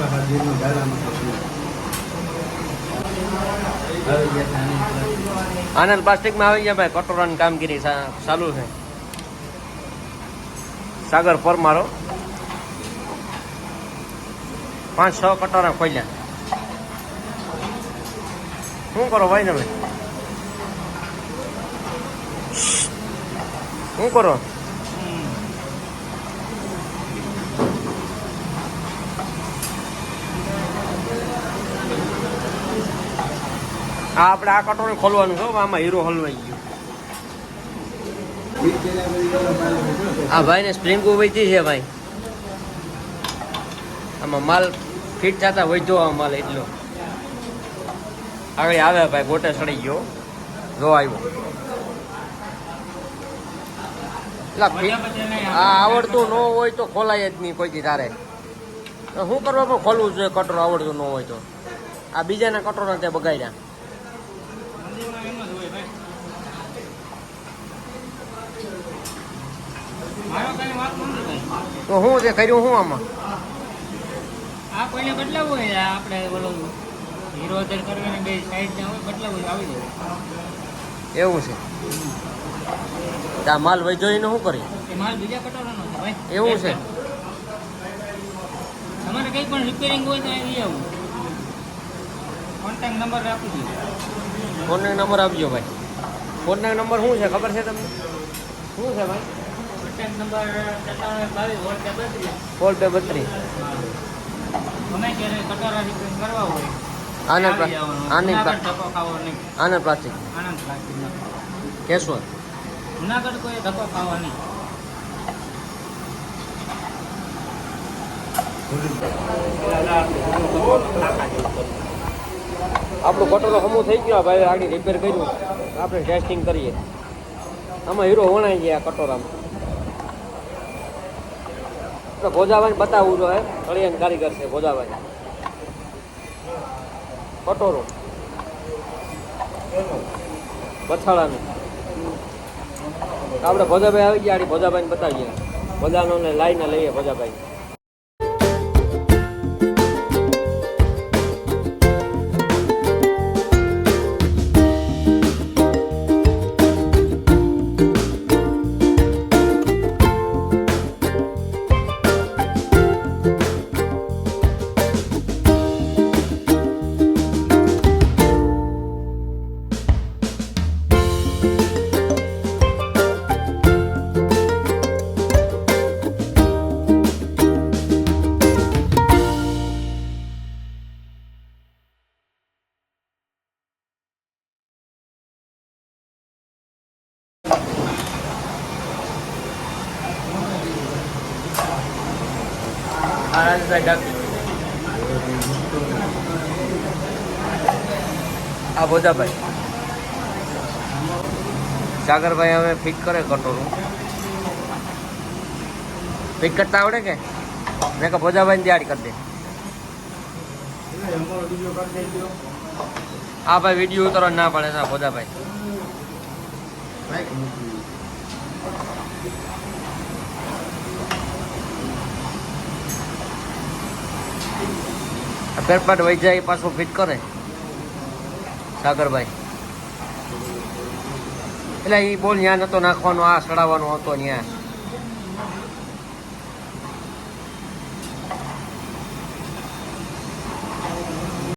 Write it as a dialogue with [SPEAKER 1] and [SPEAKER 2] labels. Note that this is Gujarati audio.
[SPEAKER 1] કટોરા હાજીનો ડાયરામાં
[SPEAKER 2] આનંદ પ્લાસ્ટિકમાં આવી ગયા ભાઈ, કટોરાની કામગીરી ચાલુ છે. સાગર પરમારો પાંચ, છ કટોરા ખોલ્યા. શું કરો ભાઈ તમે? શું કરો? આ આપણે આ કટોરે ખોલવાનું છે આમાં હીરો હલવાઈ ગયો. આ ભાઈ ભાઈને સ્પ્રિંગ વેચી છે ભાઈ. આમાં માલ ફિટ થતા વધ્યો આ માલ એટલો. આગળ આવે ભાઈ, ગોટે સડી ગયો. જો આવ્યો. આ આવડતું ન હોય તો ખોલાય જ નહીં કોઈથી તારે. શું કરવા પણ ખોલવું જોઈએ, કટોરો આવડતું ન હોય તો. આ બીજાના કટોરા ત્યાં બગાડ્યા. તો શું છે કર્યું શું આમાં?
[SPEAKER 3] આ કોઈને બદલાવવું હોય આપણે બોલો હીરો અધર કરવાને બે સાઈડ ના હોય બદલાવવું આવી જાય.
[SPEAKER 2] એવું છે. આ માલ વહી જોઈને શું કરી
[SPEAKER 3] માલ બીજા કટાવવાનો છે ભાઈ.
[SPEAKER 2] એવું છે.
[SPEAKER 3] તમારે કંઈ પણ રિપેરિંગ હોય તો આવી આવું. કોન્ટેક્ટ નંબર રાખું છું.
[SPEAKER 2] કોન્ટેક્ટ નંબર આપજો ભાઈ. કોન્ટેક્ટ નંબર શું છે? ખબર છે તમને? શું છે ભાઈ? ફોર બે બત્રીસ આનંદ પ્લાસ્ટિક. કેશોર
[SPEAKER 3] જુનાગઢ કોઈ ધક્કો ખાવો નહીં.
[SPEAKER 2] આપણું કટોરો હમું થઈ ગયો ભાઈ આગળ રિપેર કર્યું. આપણે ટેસ્ટિંગ કરીએ. આમાં હીરો વણાઈ ગયા કટોરામાં. આપણે ભોજાભાઈ બતાવવું જોઈએ. કળિયાન કારીગર છે ભોજાભાઈ કટોરો. બછાડાનું આપણે ભોજાભાઈ આવી ગયા ભોજાભાઈને બતાવીએ. ભોજાનો ને લઈએ ભોજાભાઈ. આ બેઠક આ ભોજાભાઈ. સાગરભાઈ હવે ફિટ કરે કટોરું ફિટ કરતા આવડે કે? મેં કહે ભોજાભાઈને તૈયારી કરી દે. આ ભાઈ વીડિયો ઉતારવા ના પડે ના ભોજાભાઈ. પેરપાટ વહી જાય પાછું ફિટ કરે. સાગરભાઈ. એટલે એ બોલ ત્યાં નતો નાખવાનો, આ સડાવવાનો હતો ત્યાં